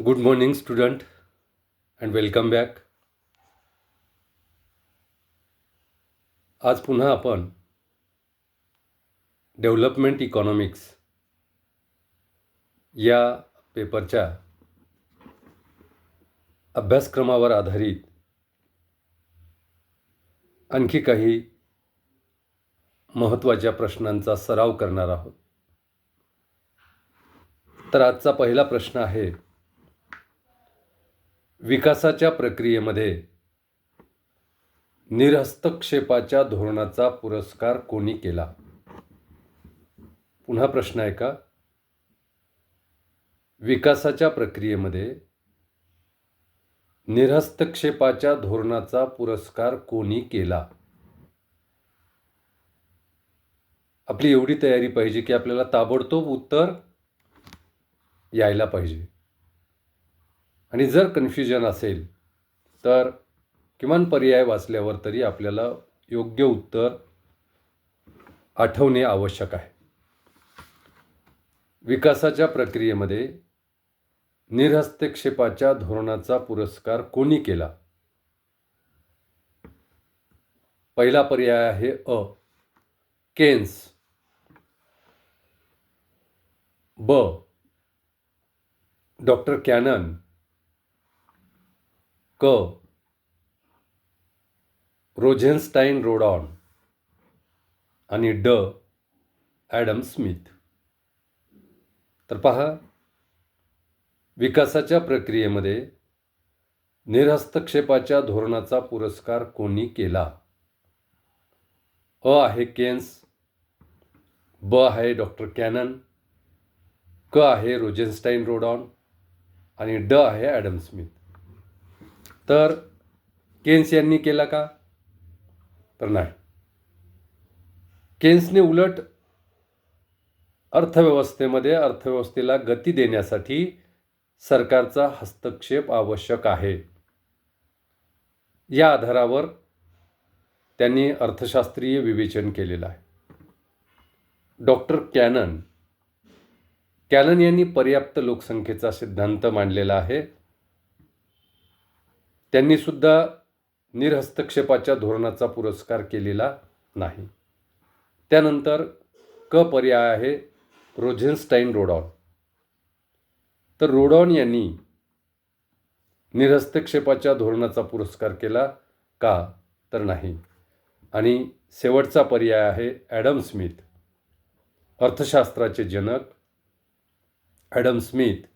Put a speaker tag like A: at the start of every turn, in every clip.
A: Good morning student and welcome back आज पुन्हा आपण डेव्हलपमेंट इकॉनॉमिक्स या पेपरच्या अभ्यासक्रमावर आधारित आणखी काही महत्त्वाच्या प्रश्नांचा सराव करणार आहोत. तर आजचा पहिला प्रश्न आहे विकासाच्या प्रक्रियेमध्ये निरहस्तक्षेपाच्या धोरणाचा पुरस्कार कोणी केला? पुन्हा प्रश्न आहे का? विकासाच्या प्रक्रियेमध्ये निरहस्तक्षेपाच्या धोरणाचा पुरस्कार कोणी केला? आपली एवढी तयारी पाहिजे की आपल्याला ताबडतोब उत्तर यायला पाहिजे. आणि जर कन्फ्युजन असेल तर किमान पर्याय वाचल्यावर तरी आपल्याला योग्य उत्तर आठवणे आवश्यक आहे. विकासाच्या प्रक्रियेमध्ये निरहस्तक्षेपाच्या धोरणाचा पुरस्कार कोणी केला? पहिला पर्याय आहे अ. केन्स. ब. Doctor Cannan. क. रोझेन्स्टाईन रोडॉन आणि ड. Adam Smith. तर पहा विकासाच्या प्रक्रियेमध्ये निरहस्तक्षेपाच्या धोरणाचा पुरस्कार कोणी केला? अ आहे केन्स ब आहे डॉक्टर कॅनन क आहे रोजेन्स्टाईन रोडॉन आणि ड आहे ॲडम स्मिथ. तर केन्स यांनी केला का? तर नाही. केन्सने उलट अर्थव्यवस्थेमध्ये अर्थव्यवस्थेला गती देण्यासाठी सरकारचा हस्तक्षेप आवश्यक आहे. या आधारावर त्यांनी अर्थशास्त्रीय विवेचन केलेलं आहे. Doctor canon. कॅनन यांनी पर्याप्त लोकसंख्येचा सिद्धांत मांडलेला आहे. त्यांनीसुद्धा निरहस्तक्षेपाच्या धोरणाचा पुरस्कार केलेला नाही. त्यानंतर क पर्याय आहे रोझेनस्टाईन रोडॉन. तर रोडॉन यांनी निरहस्तक्षेपाच्या धोरणाचा पुरस्कार केला का तर नाही. आणि शेवटचा पर्याय आहे ॲडम स्मिथ. अर्थशास्त्राचे जनक ॲडम स्मिथ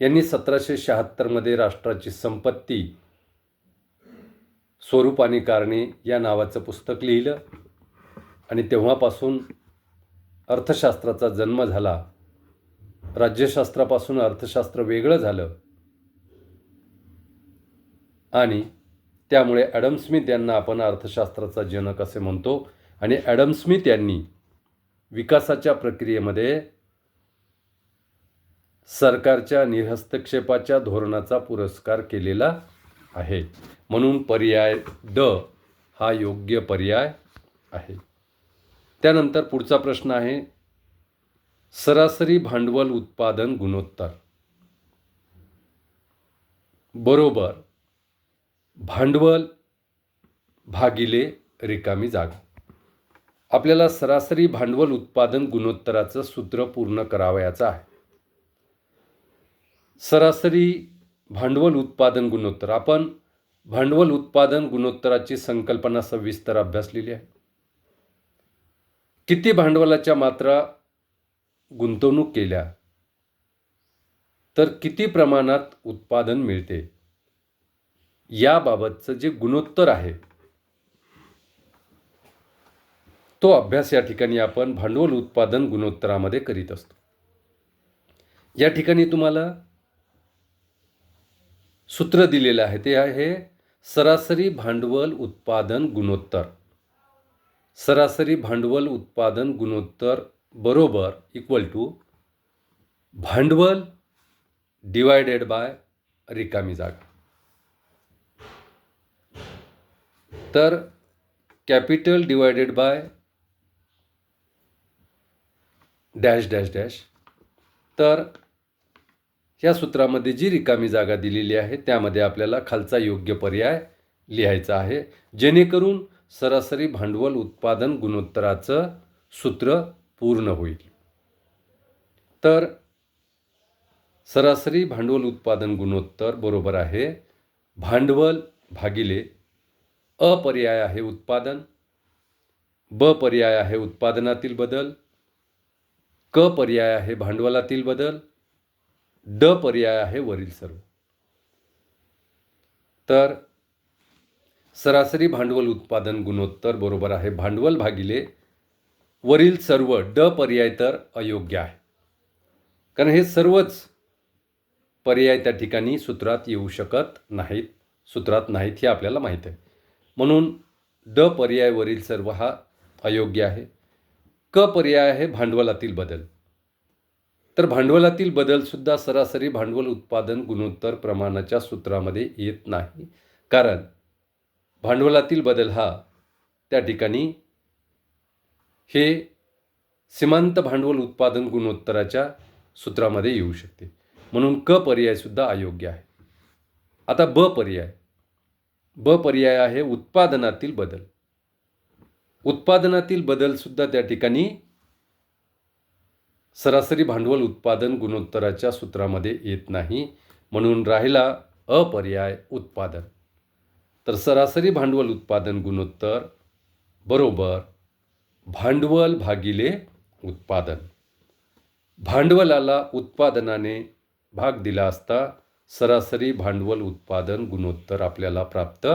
A: यांनी सतराशे शहात्तरमध्ये राष्ट्राची संपत्ती स्वरूप आणि कारणे या नावाचं पुस्तक लिहिलं. आणि तेव्हापासून अर्थशास्त्राचा जन्म झाला. राज्यशास्त्रापासून अर्थशास्त्र वेगळं झालं. आणि त्यामुळे ॲडम स्मिथ यांना आपण अर्थशास्त्राचा जनक असे म्हणतो. आणि ॲडम स्मिथ यांनी विकासाच्या प्रक्रियेमध्ये सरकारच्या निहस्तक्षेपाच्या धोरणाचा पुरस्कार केलेला आहे. म्हणून पर्याय ड हा योग्य पर्याय आहे. त्यानंतर पुढचा प्रश्न आहे सरासरी भांडवल उत्पादन गुणोत्तर. बरोबर भांडवल भागिले रिकामी जागा. आपल्याला सरासरी भांडवल उत्पादन गुणोत्तराचं सूत्र पूर्ण करावयाचं आहे. सरासरी भांडवल उत्पादन गुणोत्तर. आपण भांडवल उत्पादन गुणोत्तराची संकल्पना सविस्तर अभ्यासलेली आहे. किती भांडवलाच्या मात्रा गुंतवणूक केल्या तर किती प्रमाणात उत्पादन मिळते? याबाबतचं जे गुणोत्तर आहे तो अभ्यास या ठिकाणी आपण भांडवल उत्पादन गुणोत्तरामध्ये करीत असतो. या ठिकाणी तुम्हाला सूत्र दिलेलं आहे. ते आहे सरासरी भांडवल उत्पादन गुणोत्तर. सरासरी भांडवल उत्पादन गुणोत्तर बरोबर इक्वल टू भांडवल डिवायडेड बाय रिकामी जागा. तर capital divided by dash dash dash तर ह्या सूत्रामध्ये जी रिकामी जागा दिलेली आहे त्यामध्ये आपल्याला खालचा योग्य पर्याय लिहायचा आहे. जेणेकरून सरासरी भांडवल उत्पादन गुणोत्तराचं सूत्र पूर्ण होईल. तर सरासरी भांडवल उत्पादन गुणोत्तर बरोबर आहे. भांडवल भागिले अ पर्याय आहे उत्पादन ब पर्याय आहे उत्पादनातील बदल क पर्याय आहे भांडवलातील बदल ड पर्याय आहे वरील सर्व. तर सरासरी भांडवल उत्पादन गुणोत्तर बरोबर आहे. भांडवल भागिले वरील सर्व ड पर्याय तर अयोग्य आहे. कारण हे सर्वच पर्याय त्या ठिकाणी सूत्रात येऊ शकत नाहीत. सूत्रात नाहीत हे आपल्याला माहीत आहे. म्हणून ड पर्यायवरील सर्व हा अयोग्य आहे. क पर्याय आहे भांडवलातील बदल. तर भांडवलातील बदलसुद्धा सरासरी भांडवल उत्पादन गुणोत्तर प्रमाणाच्या सूत्रामध्ये येत नाही. कारण भांडवलातील बदल हा त्या ठिकाणी हे सीमांत भांडवल उत्पादन गुणोत्तराच्या सूत्रामध्ये येऊ शकते. म्हणून क पर्यायसुद्धा अयोग्य आहे. आता ब पर्याय. ब पर्याय आहे उत्पादनातील बदल. उत्पादनातील बदलसुद्धा त्या ठिकाणी सरासरी भांडवल उत्पादन गुणोत्तराच्या सूत्रामध्ये येत नाही म्हणून राहिला अपर्याय उत्पादन. तर सरासरी भांडवल उत्पादन गुणोत्तर बरोबर भांडवल भागिले उत्पादन. भांडवलाला उत्पादनाने भाग दिला असता सरासरी भांडवल उत्पादन गुणोत्तर आपल्याला प्राप्त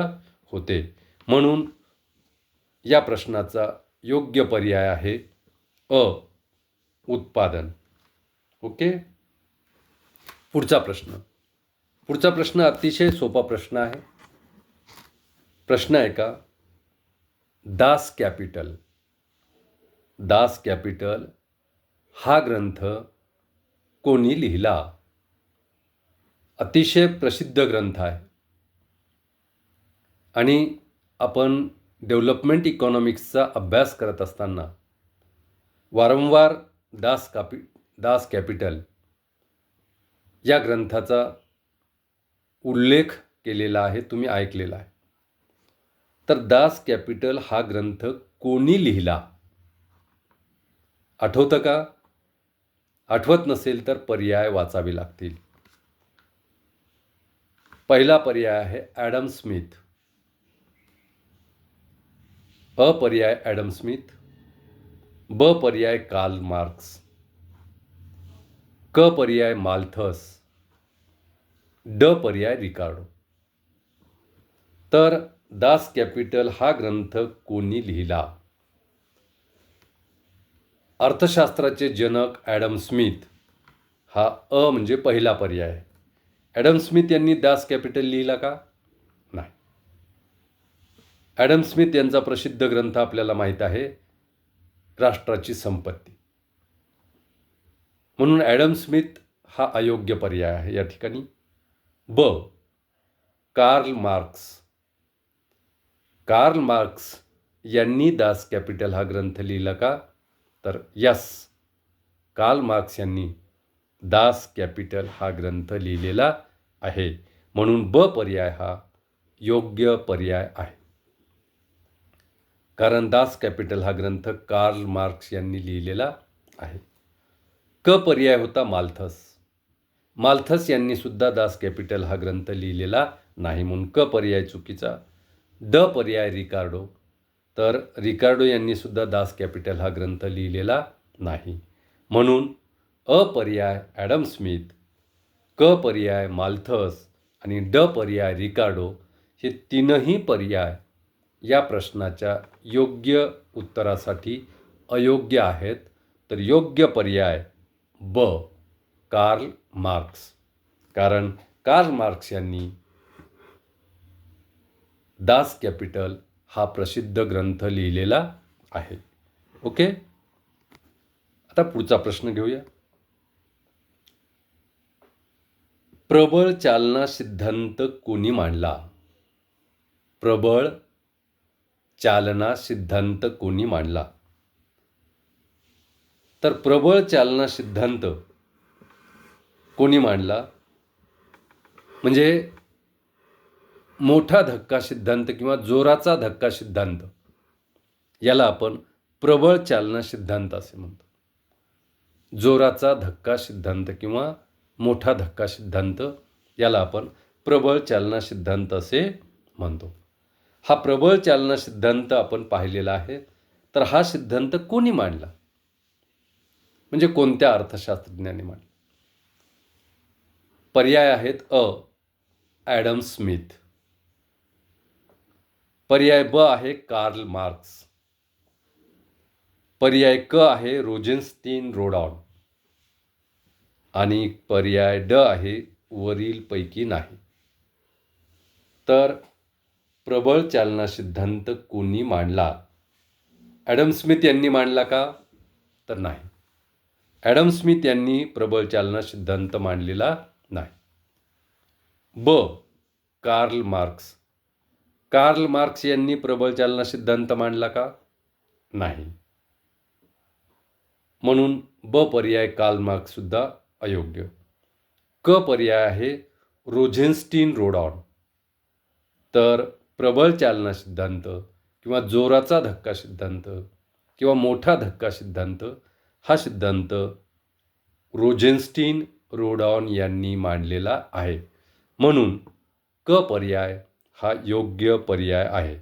A: होते. म्हणून या प्रश्नाचा योग्य पर्याय आहे अ. उत्पादन. ओके? पुढचा प्रश्न. पुढचा प्रश्न अतिशय सोपा प्रश्न आहे. प्रश्न आहे का? दास कॅपिटल. दास कॅपिटल हा ग्रंथ कोणी लिहिला? अतिशय प्रसिद्ध ग्रंथ आहे. आणि आपण डेव्हलपमेंट इकॉनॉमिक्सचा अभ्यास करत असताना वारंवार दास कापी दास कॅपिटल या ग्रंथाचा उल्लेख केलेला आहे तुम्ही ऐकलेला आहे. तर दास कॅपिटल हा ग्रंथ कोणी लिहिला? आठवतं का? आठवत नसेल तर पर्याय वाचावे लागतील. पहिला पर्याय आहे ॲडम स्मिथ. अपर्याय ॲडम स्मिथ. ब पर्याय कार्ल मार्क्स क पर्याय माल्थस ड पर्याय रिकार्डो. तर दास कॅपिटल हा ग्रंथ कोणी लिहिला? अर्थशास्त्राचे जनक ॲडम स्मिथ. हा अ म्हणजे पहिला पर्याय. ॲडम स्मिथ यांनी दास कॅपिटल लिहिला का? नाही. ॲडम स्मिथ यांचा प्रसिद्ध ग्रंथ आपल्याला माहीत आहे राष्ट्राची संपत्ती. म्हणून ॲडम स्मिथ हा अयोग्य पर्याय आहे या ठिकाणी. ब. Karl marks. कार्ल मार्क्स यांनी दास कॅपिटल हा ग्रंथ लिहिला का? तर यस. कार्ल मार्क्स यांनी दास कॅपिटल हा ग्रंथ लिहिलेला आहे. म्हणून ब पर्याय हा योग्य पर्याय आहे. कारण दास कॅपिटल हा ग्रंथ कार्ल मार्क्स यांनी लिहिलेला आहे. क पर्याय होता मालथस. माल्थस यांनी सुद्धा दास कॅपिटल हा ग्रंथ लिहिलेला नाही म्हणून क पर्याय चुकीचा ड पर्याय रिकार्डो. तर रिकार्डो यांनी सुद्धा दास कॅपिटल हा ग्रंथ लिहिलेला नाही. म्हणून अ पर्याय ॲडम स्मिथ क पर्याय माल्थस आणि ड पर्याय रिकार्डो हे तीनही पर्याय या प्रश्नाच्या योग्य उत्तरासाठी अयोग्य आहेत. तर योग्य पर्याय ब. Karl Marx. कारण कार्ल मार्क्स यांनी दास कॅपिटल हा प्रसिद्ध ग्रंथ लिहिलेला आहे. ओके? आता पुढचा प्रश्न घेऊया. प्रबळ चालना सिद्धांत कोणी मांडला? प्रबळ चालना सिद्धांत कोणी मांडला? तर प्रबळ चालना सिद्धांत कोणी मांडला? म्हणजे मोठा धक्का सिद्धांत किंवा जोराचा धक्का सिद्धांत याला आपण प्रबळ चालना सिद्धांत असे म्हणतो. जोराचा धक्का सिद्धांत किंवा मोठा धक्का सिद्धांत याला आपण प्रबळ चालना सिद्धांत असे म्हणतो. हा प्रबळ चालना सिद्धांत आपण पाहिलेला आहे. तर हा सिद्धांत कोणी मांडला? म्हणजे कोणत्या अर्थशास्त्रज्ञाने मांडला? पर्याय आहेत अ ॲडम स्मिथ. पर्याय ब आहे कार्ल मार्क्स. पर्याय क आहे रोजेन्स्टीन रोडॉन. आणि पर्याय ड आहे वरीलपैकी नाही. तर प्रबळ चालना सिद्धांत कोणी मांडला? ॲडम स्मिथ यांनी मांडला का? तर नाही. ॲडम स्मिथ यांनी प्रबळ चालना सिद्धांत मांडलेला नाही. ब. Karl marks. कार्ल मार्क्स यांनी प्रबळ चालना सिद्धांत मांडला का? नाही. म्हणून ब पर्याय कार्ल मार्क्ससुद्धा अयोग्य. क पर्याय आहे रोझेन्स्टीन रोडॉन. तर प्रबळ चालना सिद्धांत किंवा जोराचा धक्का सिद्धांत किंवा मोठा धक्का सिद्धांत हा सिद्धांत रोजेन्स्टीन रोडॉन यांनी मांडलेला आहे. म्हणून क पर्याय हा योग्य पर्याय आहे.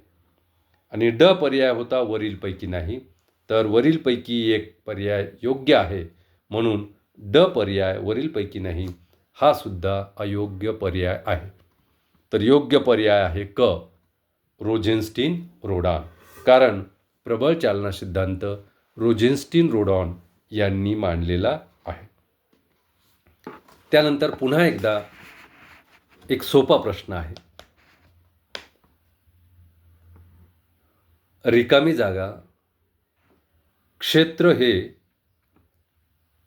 A: आणि ड पर्याय होता वरीलपैकी नाही तर वरीलपैकी एक पर्याय योग्य आहे. म्हणून ड पर्याय वरीलपैकी नाही हा सुद्धा अयोग्य पर्याय आहे. तर योग्य पर्याय आहे क. रोजेन्स्टीन रोडॉन कारण प्रबळ चालना सिद्धांत रोजेन्स्टीन रोडॉन यांनी मांडलेला आहे. त्यानंतर पुन्हा एकदा एक सोपा प्रश्न आहे. रिकामी जागा क्षेत्र हे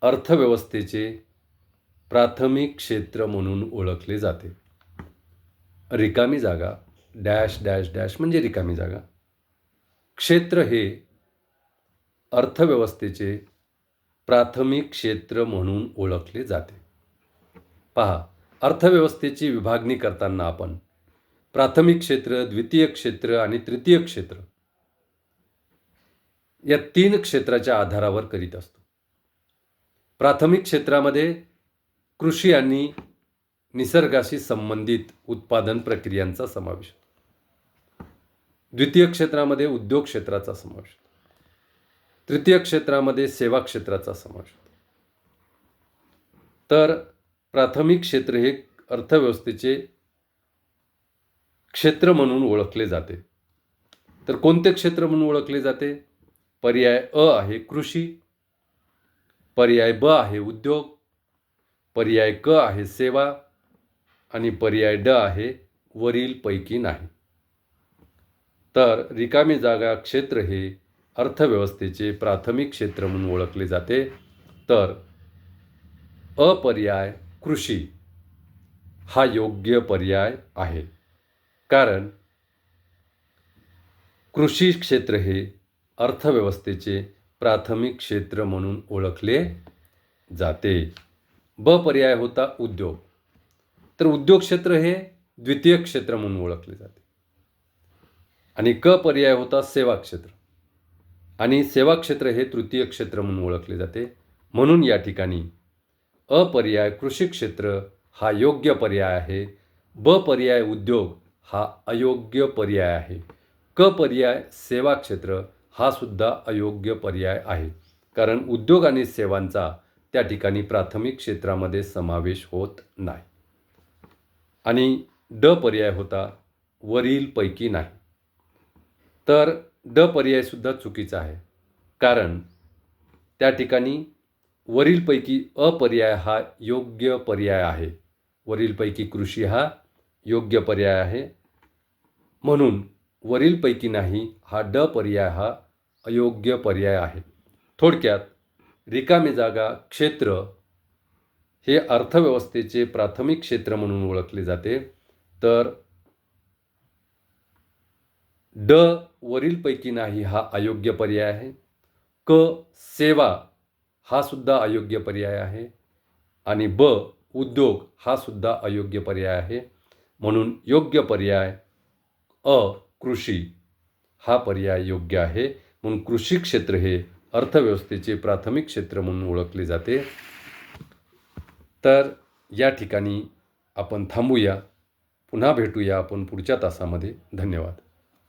A: अर्थव्यवस्थेचे प्राथमिक क्षेत्र म्हणून ओळखले जाते. रिकामी जागा डॅश डॅश डॅश म्हणजे रिकामी जागा. क्षेत्र हे अर्थव्यवस्थेचे प्राथमिक क्षेत्र म्हणून ओळखले जाते. पहा अर्थव्यवस्थेची विभागणी करताना आपण प्राथमिक क्षेत्र द्वितीय क्षेत्र आणि तृतीय क्षेत्र या तीन क्षेत्राच्या आधारावर करीत असतो. प्राथमिक क्षेत्रामध्ये कृषी आणि निसर्गाशी संबंधित उत्पादन प्रक्रियांचा समावेश होतो. द्वितीय क्षेत्रामध्ये उद्योग क्षेत्राचा समावेश होतो. तृतीय क्षेत्रामध्ये सेवा क्षेत्राचा समावेश होतो. तर प्राथमिक क्षेत्र हे अर्थव्यवस्थेचे क्षेत्र म्हणून ओळखले जाते. तर कोणते क्षेत्र म्हणून ओळखले जाते? पर्याय अ आहे कृषी पर्याय ब आहे उद्योग पर्याय क आहे सेवा आणि पर्याय ड आहे वरीलपैकी नाही. तर रिकामी जागा क्षेत्र हे अर्थव्यवस्थेचे प्राथमिक क्षेत्र म्हणून ओळखले जाते. तर अपर्याय कृषी हा योग्य पर्याय आहे. कारण कृषी क्षेत्र हे अर्थव्यवस्थेचे प्राथमिक क्षेत्र म्हणून ओळखले जाते. ब पर्याय होता उद्योग. तर उद्योग क्षेत्र हे द्वितीय क्षेत्र म्हणून ओळखले जाते. आणि क पर्याय होता सेवा क्षेत्र. आणि सेवा क्षेत्र हे तृतीय क्षेत्र म्हणून ओळखले जाते. म्हणून या ठिकाणी अपर्याय कृषी क्षेत्र हा योग्य पर्याय आहे. ब पर्याय उद्योग हा अयोग्य पर्याय आहे. क पर्याय सेवा क्षेत्र हा सुद्धा अयोग्य पर्याय आहे. कारण उद्योग आणि सेवांचा त्या ठिकाणी प्राथमिक क्षेत्रामध्ये समावेश होत नाही. आणि ड पर्याय होता वरीलपैकी नाही. तर ड पर्यायसुद्धा चुकीचा आहे. कारण त्या ठिकाणी वरीलपैकी अपर्याय हा योग्य पर्याय आहे. वरीलपैकी कृषी हा योग्य पर्याय आहे. म्हणून वरीलपैकी नाही हा ड पर्याय हा अयोग्य पर्याय आहे. थोडक्यात रिकामी जागा क्षेत्र हे अर्थव्यवस्थेचे प्राथमिक क्षेत्र म्हणून ओळखले जाते. तर ड वरीलपैकी नाही हा अयोग्य पर्याय आहे. क सेवा हा सुद्धा अयोग्य पर्याय आहे. आणि ब उद्योग हा सुद्धा अयोग्य पर्याय आहे. म्हणून योग्य पर्याय अ कृषी हा पर्याय योग्य आहे. म्हणून कृषी क्षेत्र हे अर्थव्यवस्थेचे प्राथमिक क्षेत्र म्हणून ओळखले जाते. तर या ठिकाणी आपण थांबूया. पुन्हा भेटूया आपण पुढच्या तासामध्ये. धन्यवाद.